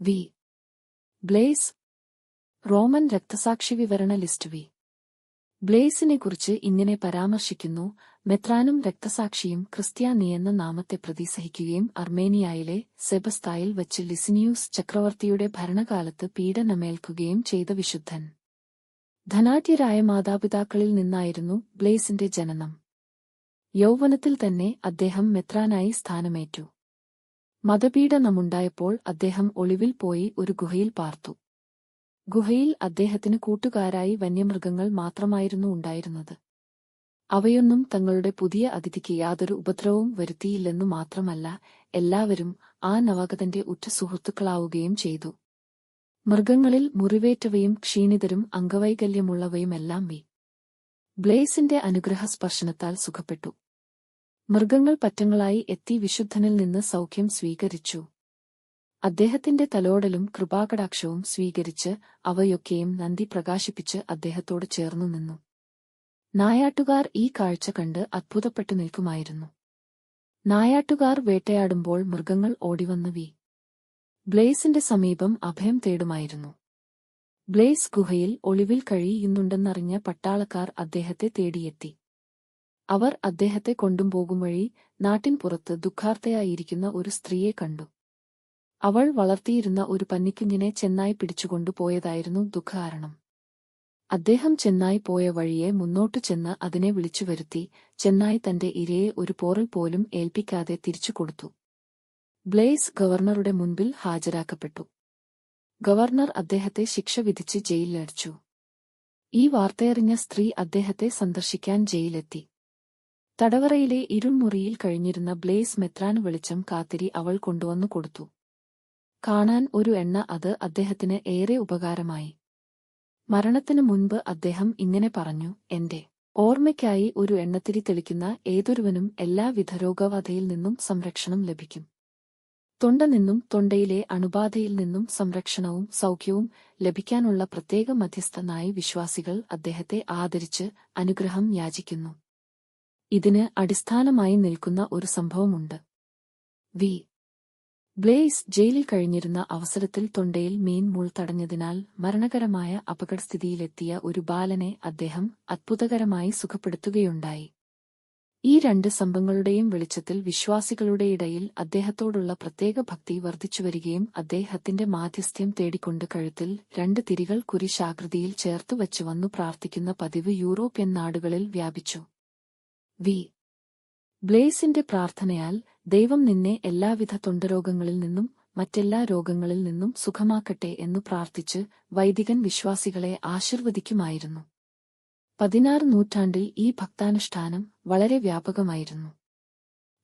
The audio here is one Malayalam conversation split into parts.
വി. ബ്ലേസ് റോമൻ രക്തസാക്ഷി വിവരണ ലിസ്റ്റ് വി. ബ്ലേസിനെക്കുറിച്ച് ഇങ്ങനെ പരാമർശിക്കുന്നു മെത്രാനും രക്തസാക്ഷിയും ക്രിസ്ത്യാനി എന്ന നാമത്തെ പ്രതിസഹിക്കുകയും അർമേനിയയിലെ സെബസ്തായിൽ വച്ച് ലിസിനിയൂസ് ചക്രവർത്തിയുടെ ഭരണകാലത്ത് പീഡനമേൽക്കുകയും ചെയ്ത വിശുദ്ധൻ. ധനാഢ്യരായ മാതാപിതാക്കളിൽ നിന്നായിരുന്നു ബ്ലേസിന്റെ ജനനം. യൗവനത്തിൽ തന്നെ അദ്ദേഹം മെത്രാനായി സ്ഥാനമേറ്റു. മതപീഡനമുണ്ടായപ്പോൾ അദ്ദേഹം ഒളിവിൽ പോയി ഒരു ഗുഹയിൽ പാർത്തു. ഗുഹയിൽ അദ്ദേഹത്തിന് കൂട്ടുകാരായി വന്യമൃഗങ്ങൾ മാത്രമായിരുന്നു ഉണ്ടായിരുന്നത്. അവയൊന്നും തങ്ങളുടെ പുതിയ അതിഥിക്ക് യാതൊരു ഉപദ്രവവും വരുത്തിയില്ലെന്നു മാത്രമല്ല എല്ലാവരും ആ നവാഗതന്റെ ഉറ്റ സുഹൃത്തുക്കളാവുകയും ചെയ്തു. മൃഗങ്ങളിൽ മുറിവേറ്റവയും ക്ഷീണിതരും അംഗവൈകല്യമുള്ളവയുമെല്ലാം വി. ബ്ലേസിന്റെ അനുഗ്രഹ സ്പർശനത്താൽ സുഖപ്പെട്ടു. മൃഗങ്ങൾ പറ്റങ്ങളായി എത്തി വിശുദ്ധനിൽ നിന്ന് സൗഖ്യം സ്വീകരിച്ചു. അദ്ദേഹത്തിന്റെ തലോടലും കൃപാകടാക്ഷവും സ്വീകരിച്ച് അവയൊക്കെയും നന്ദി പ്രകാശിപ്പിച്ച് അദ്ദേഹത്തോട് ചേർന്നു നിന്നു. നായാട്ടുകാർ ഈ കാഴ്ച കണ്ട് അത്ഭുതപ്പെട്ടു നിൽക്കുമായിരുന്നു. നായാട്ടുകാർ വേട്ടയാടുമ്പോൾ മൃഗങ്ങൾ ഓടിവന്നു വി. ബ്ലേസിന്റെ സമീപം അഭയം തേടുമായിരുന്നു. ബ്ലേസ് ഗുഹയിൽ ഒളിവിൽ കഴിയുന്നുണ്ടെന്നറിഞ്ഞ പട്ടാളക്കാർ അദ്ദേഹത്തെ തേടിയെത്തി. അവർ അദ്ദേഹത്തെ കൊണ്ടും പോകും വഴി നാട്ടിൻ പുറത്ത് ദുഃഖാർത്ഥയായിരിക്കുന്ന ഒരു സ്ത്രീയെ കണ്ടു. അവൾ വളർത്തിയിരുന്ന ഒരു പന്നിക്കുഞ്ഞിനെ ചെന്നായി പിടിച്ചുകൊണ്ടു പോയതായിരുന്നു ദുഃഖകാരണം. അദ്ദേഹം ചെന്നായി പോയ വഴിയെ മുന്നോട്ടു ചെന്ന് അതിനെ വിളിച്ചു വരുത്തി ചെന്നായി തന്റെ ഇരയെ ഒരു പോറൽ പോലും ഏൽപ്പിക്കാതെ തിരിച്ചു കൊടുത്തു. ബ്ലേസ് ഗവർണറുടെ മുൻപിൽ ഹാജരാക്കപ്പെട്ടു. ഗവർണർ അദ്ദേഹത്തെ ശിക്ഷ വിധിച്ച് ജയിലിലടിച്ചു. ഈ വാർത്തയറിഞ്ഞ സ്ത്രീ അദ്ദേഹത്തെ സന്ദർശിക്കാൻ ജയിലെത്തി. തടവറയിലെ ഇരുൾമുറിയിൽ കഴിഞ്ഞിരുന്ന ബ്ലേസ് മെത്രാൻ വെളിച്ചം കാത്തിരി അവൾ കൊണ്ടുവന്നു കൊടുത്തു. കാണാൻ ഒരു എണ്ണ അത് അദ്ദേഹത്തിന് ഏറെ ഉപകാരമായി. മരണത്തിനു മുൻപ് അദ്ദേഹം ഇങ്ങനെ പറഞ്ഞു എന്റെ ഓർമ്മയ്ക്കായി ഒരു എണ്ണത്തിരി തെളിക്കുന്ന ഏതൊരുവനും എല്ലാവിധ രോഗബാധയിൽ നിന്നും സംരക്ഷണം ലഭിക്കും. തൊണ്ട നിന്നും തൊണ്ടയിലെ അണുബാധയിൽ നിന്നും സംരക്ഷണവും സൗഖ്യവും ലഭിക്കാനുള്ള പ്രത്യേക മധ്യസ്ഥനായി വിശ്വാസികൾ അദ്ദേഹത്തെ ആദരിച്ച് അനുഗ്രഹം യാചിക്കുന്നു. ഇതിന് അടിസ്ഥാനമായി നിൽക്കുന്ന ഒരു സംഭവമുണ്ട്. വി. ബ്ലേസ് ജയിലിൽ കഴിഞ്ഞിരുന്ന അവസരത്തിൽ തൊണ്ടയിൽ മീൻ മുൾ തടഞ്ഞതിനാൽ മരണകരമായ അപകടസ്ഥിതിയിലെത്തിയ ഒരു ബാലനെ അദ്ദേഹം അത്ഭുതകരമായി സുഖപ്പെടുത്തുകയുണ്ടായി. ഈ രണ്ട് സംഭവങ്ങളുടെയും വെളിച്ചത്തിൽ വിശ്വാസികളുടെ ഇടയിൽ അദ്ദേഹത്തോടുള്ള പ്രത്യേക ഭക്തി വർദ്ധിച്ചുവരികയും അദ്ദേഹത്തിന്റെ മാധ്യസ്ഥ്യം തേടിക്കൊണ്ട് കഴുത്തിൽ രണ്ട് തിരികൾ കുരിശാകൃതിയിൽ ചേർത്തുവച്ചു വന്നു പ്രാർത്ഥിക്കുന്ന പതിവ് യൂറോപ്യൻ നാടുകളിൽ വ്യാപിച്ചു. വി. ബ്ലേസിന്റെ പ്രാർത്ഥനയാൽ ദൈവം നിന്നെ എല്ലാവിധ തൊണ്ടരോഗങ്ങളിൽ നിന്നും മറ്റെല്ലാ രോഗങ്ങളിൽ നിന്നും സുഖമാക്കട്ടെ എന്നു പ്രാർത്ഥിച്ച് വൈദികൻ വിശ്വാസികളെ ആശീർവദിക്കുമായിരുന്നു. പതിനാറ് നൂറ്റാണ്ടിൽ ഈ ഭക്താനുഷ്ഠാനം വളരെ വ്യാപകമായിരുന്നു.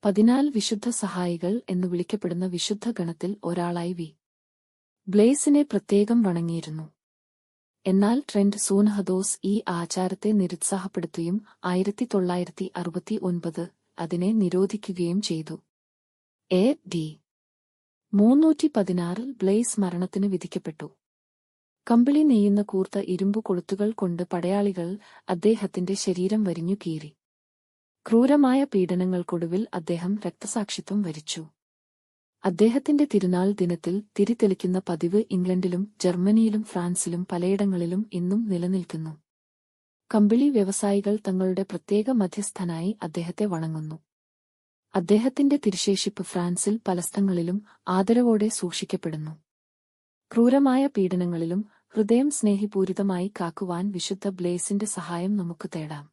പതിനാല് വിശുദ്ധ സഹായികൾ എന്നു വിളിക്കപ്പെടുന്ന വിശുദ്ധ ഗണത്തിൽ ഒരാളായി വി. ബ്ലേസിനെ പ്രത്യേകം വണങ്ങിയിരുന്നു. എന്നാൽ ട്രെൻഡ് സൂൻഹദോസ് ഈ ആചാരത്തെ നിരുത്സാഹപ്പെടുത്തുകയും ആയിരത്തി തൊള്ളായിരത്തി അറുപത്തി ഒൻപത് അതിനെ നിരോധിക്കുകയും ചെയ്തു. എ. ഡി. മൂന്നൂറ്റി പതിനാറിൽ ബ്ലേസ് മരണത്തിന് വിധിക്കപ്പെട്ടു. കമ്പിളി നെയ്യുന്ന കൂർത്ത ഇരുമ്പു കൊളുത്തുകൾ കൊണ്ട് പടയാളികൾ അദ്ദേഹത്തിന്റെ ശരീരം വരിഞ്ഞു കീറി. ക്രൂരമായ പീഡനങ്ങൾക്കൊടുവിൽ അദ്ദേഹം രക്തസാക്ഷിത്വം വരിച്ചു. അദ്ദേഹത്തിന്റെ തിരുനാൾ ദിനത്തിൽ തിരിതെളിക്കുന്ന പതിവ് ഇംഗ്ലണ്ടിലും ജർമ്മനിയിലും ഫ്രാൻസിലും പലയിടങ്ങളിലും ഇന്നും നിലനിൽക്കുന്നു. കമ്പിളി വ്യവസായികൾ തങ്ങളുടെ പ്രത്യേക മധ്യസ്ഥനായി അദ്ദേഹത്തെ വണങ്ങുന്നു. അദ്ദേഹത്തിന്റെ തിരുശേഷിപ്പ് ഫ്രാൻസിൽ പലസ്ഥങ്ങളിലും ആദരവോടെ സൂക്ഷിക്കപ്പെടുന്നു. ക്രൂരമായ പീഡനങ്ങളിലും ഹൃദയം സ്നേഹിപൂരിതമായി കാക്കുവാൻ വിശുദ്ധ ബ്ലേസിന്റെ സഹായം നമുക്ക് തേടാം.